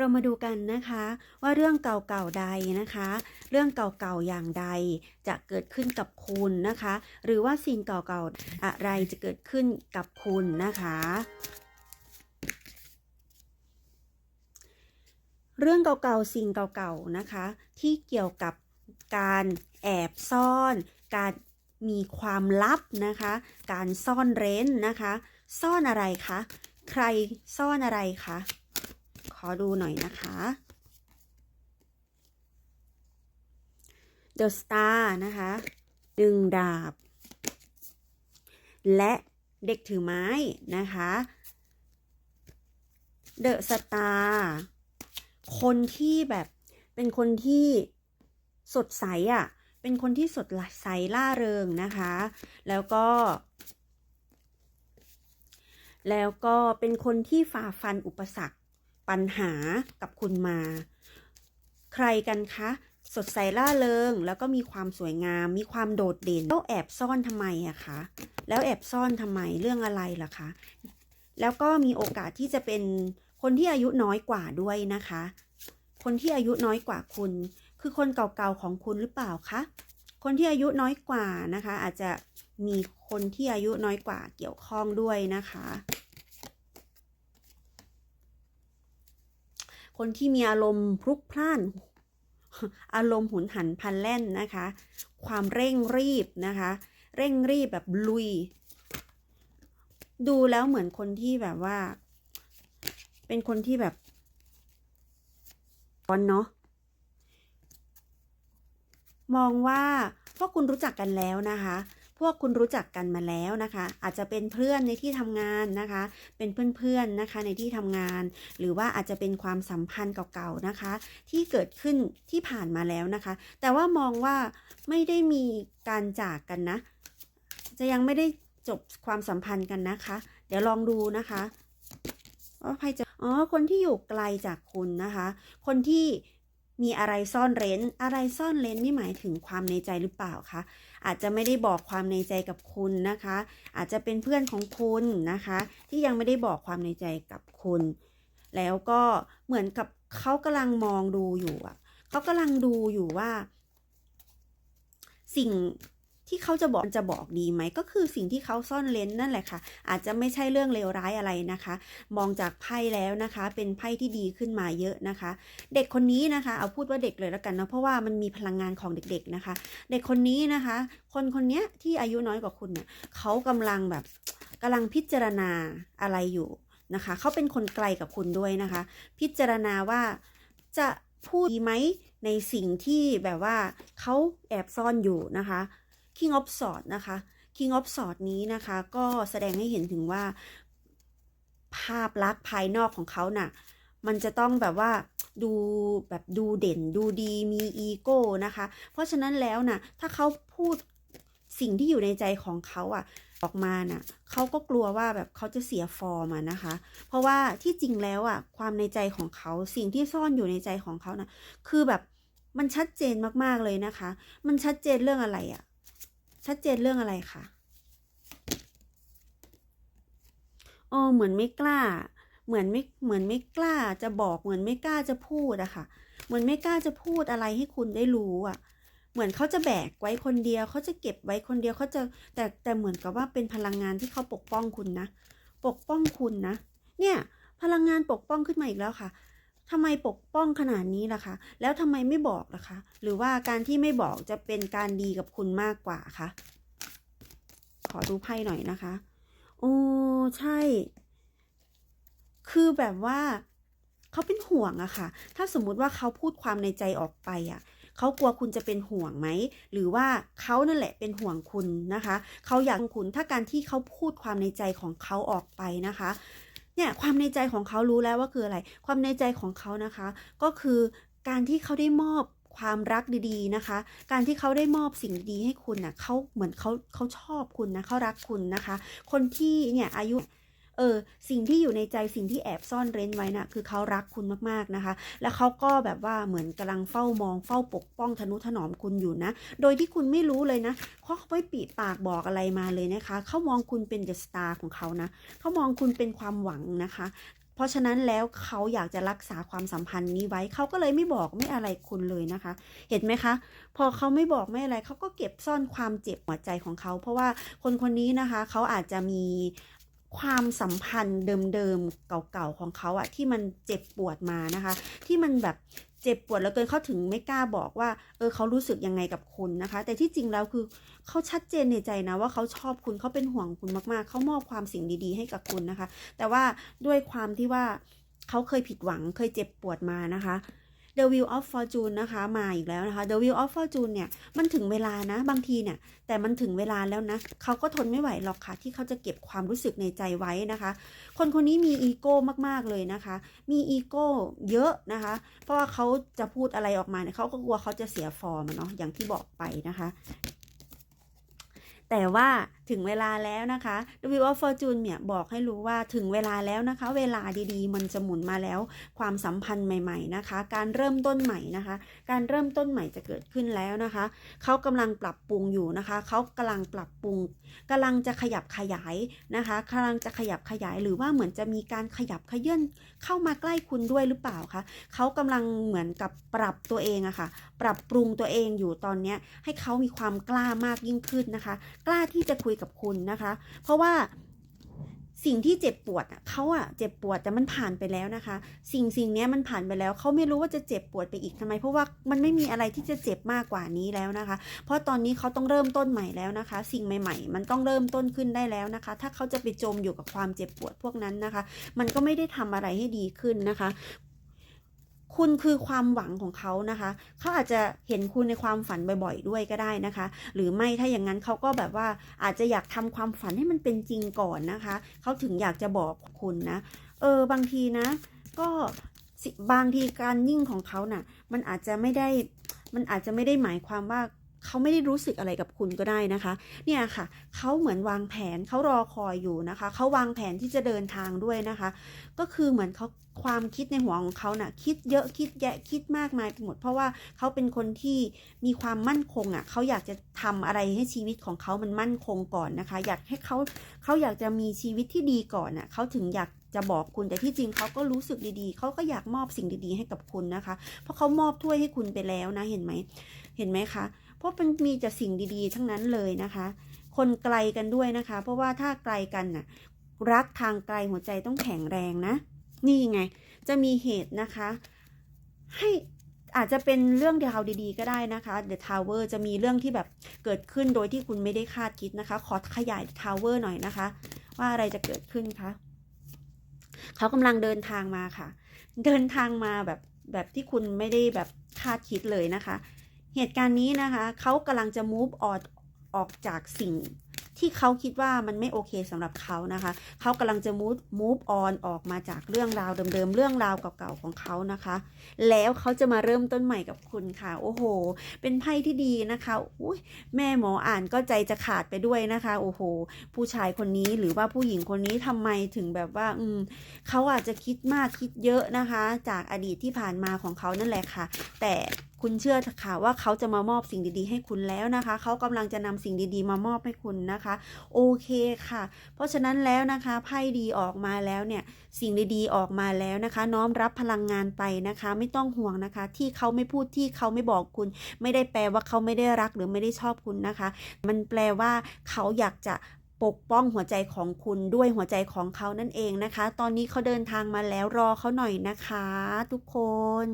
เรามาดูกันนะคะ ว่าเรื่องเก่าๆใดนะคะ เรื่องเก่าๆอย่างใดจะเกิดขึ้นกับคุณนะคะ หรือว่าสิ่งเก่าๆอะไรจะเกิดขึ้นกับคุณนะคะเรื่องเก่าๆ สิ่งเก่าๆ นะคะ ที่เกี่ยวกับการแอบซ่อน การมีความลับนะคะ การซ่อนเร้นนะคะ ซ่อนอะไรคะ ใครซ่อนอะไรคะ ขอดูหน่อยนะคะ The Star นะคะ ดึงดาบ และเด็กถือไม้นะคะ The Star คนที่แบบเป็นคนที่สดใสอะ่ะ เป็นคนที่สดใสล่าเริงนะคะ แล้วก็แล้วก็เป็นคนที่ฝ่าฟันอุปสรรค ปัญหากับคุณมา ใครกันคะ สดใสล่าเริง แล้วก็มีความสวยงาม มีความโดดเด่นแล้วแอบซ่อนทำไมอะคะแล้วแอบซ่อนทำไมเรื่องอะไรล่ะคะแล้วก็มีโอกาสที่จะเป็นคนที่อายุน้อยกว่าด้วยนะคะ คนที่อายุน้อยกว่าคุณ คือคนเก่าๆของคุณหรือเปล่าคะคนที่อายุน้อยกว่านะคะ อาจจะมีคนที่อายุน้อยกว่าเกี่ยวข้องด้วยนะคะ คนที่มีอารมณ์พลุกพล่าน อารมณ์หุนหันพันแล่นนะคะ ความเร่งรีบนะคะ เร่งรีบแบบลุย ดูแล้วเหมือนคนที่แบบว่า เป็นคนที่แบบร้อนเนาะมองว่าพวกคุณรู้จักกันแล้วนะคะ พวกคุณรู้จักกันมาแล้วนะคะ อาจจะเป็นเพื่อนในที่ทำงานนะคะ เป็นเพื่อนๆนะคะในที่ทำงาน หรือว่าอาจจะเป็นความสัมพันธ์เก่าๆนะคะ ที่เกิดขึ้นที่ผ่านมาแล้วนะคะ แต่ว่ามองว่าไม่ได้มีการจากกันนะ จะยังไม่ได้จบความสัมพันธ์กันนะคะ เดี๋ยวลองดูนะคะว่าใครจะอ๋อคนที่อยู่ไกลจากคุณนะคะ คนที่ มีอะไรซ่อนเร้น อะไรซ่อนเร้นนี่หมายถึงความในใจหรือเปล่าคะ อาจจะไม่ได้บอกความในใจกับคุณนะคะ อาจจะเป็นเพื่อนของคุณนะคะ ที่ยังไม่ได้บอกความในใจกับคุณ แล้วก็เหมือนกับเขากำลังมองดูอยู่อะเขากำลังดูอยู่ว่า สิ่ง ที่เขาจะบอกจะบอกดีไหมก็คือสิ่งที่เขาซ่อนเลนนั่นแหละค่ะ อาจจะไม่ใช่เรื่องเลวร้ายอะไรนะคะ มองจากไพ่แล้วนะคะ เป็นไพ่ที่ดีขึ้นมาเยอะนะคะ เด็กคนนี้นะคะ เอาพูดว่าเด็กเลยแล้วกันนะเพราะว่ามันมีพลังงานของเด็กๆนะคะ เด็กคนนี้นะคะ คนคนนี้ที่อายุน้อยกว่าคุณเนี่ยเขากำลังแบบกำลังพิจารณาอะไรอยู่นะคะเขาเป็นคนไกลกับคุณด้วยนะคะ พิจารณาว่าจะพูดดีไหมในสิ่งที่แบบว่าเขาแอบซ่อนอยู่นะคะ King of Swords นะคะ King of Swords นี้นะคะ ก็แสดงให้เห็นถึงว่า ภาพลักษณ์ภายนอกของเขาน่ะ มันจะต้องแบบว่าดูแบบดูเด่นดูดีมีอีโก้นะคะ เพราะฉะนั้นแล้วน่ะ ถ้าเขาพูดสิ่งที่อยู่ในใจของเขาอะออกมาน่ะเขาก็กลัวว่าแบบเขาจะเสียฟอร์มนะคะ เพราะว่าที่จริงแล้วอะ ความในใจของเขาสิ่งที่ซ่อนอยู่ในใจของเขาน่ะคือแบบมันชัดเจนมากๆเลยนะคะ มันชัดเจนเรื่องอะไรอะ ชัดเจนเรื่องอะไรคะโอเหมือนไม่กล้า เหมือนไม่เหมือนไม่กล้าจะบอกเหมือนไม่กล้าจะพูดอะค่ะ เหมือนไม่กล้าจะพูดอะไรให้คุณได้รู้อะเหมือนเขาจะแบกไว้คนเดียวเขาจะเก็บไว้คนเดียวเขาจะแต่แต่เหมือนกับว่าเป็นพลังงานที่เขาปกป้องคุณนะ ปกป้องคุณนะ เนี่ยพลังงานปกป้องขึ้นมาอีกแล้วค่ะ ทำไมปกป้องขนาดนี้ล่ะคะ แล้วทำไมไม่บอกล่ะคะ หรือว่าการที่ไม่บอกจะเป็นการดีกับคุณมากกว่าคะ ขอดูไพ่หน่อยนะคะ โอ้ใช่ คือแบบว่าเขาเป็นห่วงอะค่ะ ถ้าสมมุติว่าเขาพูดความในใจออกไปอะเขากลัวคุณจะเป็นห่วงไหม หรือว่าเขานั่นแหละเป็นห่วงคุณนะคะ เขาอยากคุณ ถ้าการที่เขาพูดความในใจของเขาออกไปนะคะ เนี่ยความในใจของเขารู้แล้วว่าคืออะไร ความในใจของเขานะคะ ก็คือการที่เขาได้มอบความรักดีๆนะคะ การที่เขาได้มอบสิ่งดีให้คุณนะ่ะเขาเหมือนเขาเขาชอบคุณนะเขารักคุณนะคะ คนที่เนี่ยอายุ เออสิ่งที่อยู่ในใจสิ่งที่แอบซ่อนเร้นไว้นะ่ะคือเขารักคุณมากๆนะคะ แล้วเขาก็แบบว่าเหมือนกำลังเฝ้ามองเฝ้าปกป้องทนุถนอมคุณอยู่นะ โดยที่คุณไม่รู้เลยนะเขาไม่ปีปากบอกอะไรมาเลยนะคะเขามองคุณเป็นเดอะสตาร์ของเขานะเขามองคุณเป็นความหวังนะคะเพราะฉะนั้นแล้วเขาอยากจะรักษาความสัมพันธ์นี้ไว้ เขาก็เลยไม่บอกไม่อะไรคุณเลยนะคะ เห็นไหมคะ พอเขาไม่บอกไม่อะไรเขาก็เก็บซ่อนความเจ็บหัวใจของเขา เพราะว่าคนคนนี้นะคะเขาอาจจะมี ความสัมพันธ์เดิมๆเก่าๆของเขาอะที่มันเจ็บปวดมานะคะ ที่มันแบบเจ็บปวดแล้วเกินเขาถึงไม่กล้าบอกว่า เออเขารู้สึกยังไงกับคุณนะคะ แต่ที่จริงแล้วคือเขาชัดเจนในใจนะว่าเขาชอบคุณเขาเป็นห่วงคุณมากๆ เขามอบความสิ่งดีๆ ให้กับคุณนะคะ แต่ว่าด้วยความที่ว่าเขาเคยผิดหวังเคยเจ็บปวดมานะคะ The Wheel of Fortune นะคะมาอีกแล้วนะคะ The Wheel of Fortune เนี่ยมันถึงเวลานะบางทีเนี่ยแต่มันถึงเวลาแล้วนะเขาก็ทนไม่ไหวหรอกค่ะที่เขาจะเก็บความรู้สึกในใจไว้นะคะ คนคนนี้มีอีโก้มากๆเลยนะคะ มีอีโก้เยอะนะคะ เพราะว่าเขาจะพูดอะไรออกมาเนี่ยเขาก็กลัวเขาจะเสียฟอร์มเนาะอย่างที่บอกไปนะคะ แต่ว่า ถึงเวลาแล้วนะคะ Wheel of Fortune เนี่ยบอกให้รู้ว่าถึงเวลาแล้วนะคะ เวลาดีๆ มันจะหมุนมาแล้ว ความสัมพันธ์ใหม่ๆนะคะ การเริ่มต้นใหม่นะคะ การเริ่มต้นใหม่จะเกิดขึ้นแล้วนะคะ เขากำลังปรับปรุงอยู่นะคะ เขากำลังปรับปรุงกำลังจะขยับขยายนะคะกำลังจะขยับขยายหรือว่าเหมือนจะมีการขยับขยื่นเข้ามาใกล้คุณด้วยหรือเปล่าคะเขากำลังเหมือนกับปรับตัวเองอะค่ะ ปรับปรุงตัวเองอยู่ตอนนี้ให้เขามีความกล้ามากยิ่งขึ้นนะคะ กล้าที่จะคุยกับคุณนะคะ เพราะว่าสิ่งที่เจ็บปวดเขาอะเจ็บปวดแต่มันผ่านไปแล้วนะคะ สิ่งสิ่งนี้มันผ่านไปแล้วเขาไม่รู้ว่าจะเจ็บปวดไปอีกทำไม เพราะว่ามันไม่มีอะไรที่จะเจ็บมากกว่านี้แล้วนะคะ เพราะตอนนี้เขาต้องเริ่มต้นใหม่แล้วนะคะ สิ่งใหม่ ๆ มันต้องเริ่มต้นขึ้นได้แล้วนะคะ ถ้าเขาจะไปจมอยู่กับความเจ็บปวดพวกนั้นนะคะ มันก็ไม่ได้ทำอะไรให้ดีขึ้นนะคะ คุณคือความหวังของเขานะคะ เขาอาจจะเห็นคุณในความฝันบ่อย ๆ ด้วยก็ได้นะคะ หรือไม่ถ้าอย่างนั้นเขาก็แบบว่าอาจจะอยากทำความฝันให้มันเป็นจริงก่อนนะคะ เขาถึงอยากจะบอกคุณนะ เออบางทีนะ ก็บางทีการยิ่งของเขาน่ะ มันอาจจะไม่ได้ มันอาจจะไม่ได้หมายความว่า เขาไม่ได้รู้สึกอะไรกับคุณก็ได้นะคะ เนี่ยค่ะ เขาเหมือนวางแผนเขารอคอยอยู่นะคะ เขาวางแผนที่จะเดินทางด้วยนะคะ ก็คือเหมือนเขาความคิดในหัวของเขาน่ะคิดเยอะคิดแยะคิดมากมายไปหมด เพราะว่าเขาเป็นคนที่มีความมั่นคงอะเขาอยากจะทำอะไรให้ชีวิตของเขามันมั่นคงก่อนนะคะ อยากให้เขาเขาอยากจะมีชีวิตที่ดีก่อนอะเขาถึงอยาก จะบอกคุณแต่ที่จริงเขาก็รู้สึกดีๆ เขาก็อยากมอบสิ่งดีๆ ให้กับคุณนะคะ เพราะเขามอบถ้วยให้คุณไปแล้วนะเห็นไหมเห็นไหมคะ เพราะมันมีแต่สิ่งดีๆ ทั้งนั้นเลยนะคะ คนไกลกันด้วยนะคะ เพราะว่าถ้าไกลกันน่ะรักทางไกลหัวใจต้องแข็งแรงนะ นี่ไง จะมีเหตุนะคะ ให้อาจจะเป็นเรื่องราวดีๆ ก็ได้นะคะ The Tower จะมีเรื่องที่แบบเกิดขึ้นโดยที่คุณไม่ได้คาดคิดนะคะ ขอขยาย Tower หน่อยนะคะ ว่าอะไรจะเกิดขึ้นคะ เขากำลังเดินทางมาค่ะ เดินทางมาแบบแบบที่คุณไม่ได้แบบคาดคิดเลยนะคะ เหตุการณ์นี้นะคะ เขากำลังจะ move on ออกจากสิ่ง ที่เขาคิดว่ามันไม่โอเคสำหรับเขานะคะเขากำลังจะ move move on ออกมาจากเรื่องราวเดิมๆเรื่องราวเก่าๆของเขานะคะ แล้วเขาจะมาเริ่มต้นใหม่กับคุณค่ะ โอ้โห เป็นไพ่ที่ดีนะคะอุ้ยแม่หมออ่านก็ใจจะขาดไปด้วยนะคะ โอ้โห ผู้ชายคนนี้หรือว่าผู้หญิงคนนี้ทำไมถึงแบบว่า อืมเขาอาจจะคิดมากคิดเยอะนะคะ จากอดีตที่ผ่านมาของเขานั่นแหละค่ะ แต่ คุณเชื่อค่ะว่าเขาจะมามอบสิ่งดีๆ ให้คุณแล้วนะคะ เขากำลังจะนำสิ่งดีๆ มามอบให้คุณนะคะ โอเคค่ะ เพราะฉะนั้นแล้วนะคะไพ่ดีออกมาแล้วเนี่ยสิ่งดีๆออกมาแล้วนะคะ น้อมรับพลังงานไปนะคะ ไม่ต้องห่วงนะคะ ที่เขาไม่พูดที่เขาไม่บอกคุณ ไม่ได้แปลว่าเขาไม่ได้รักหรือไม่ได้ชอบคุณนะคะ มันแปลว่าเขาอยากจะปกป้องหัวใจของคุณด้วยหัวใจของเขานั่นเองนะคะ ตอนนี้เขาเดินทางมาแล้วรอเขาหน่อยนะคะ ทุกคน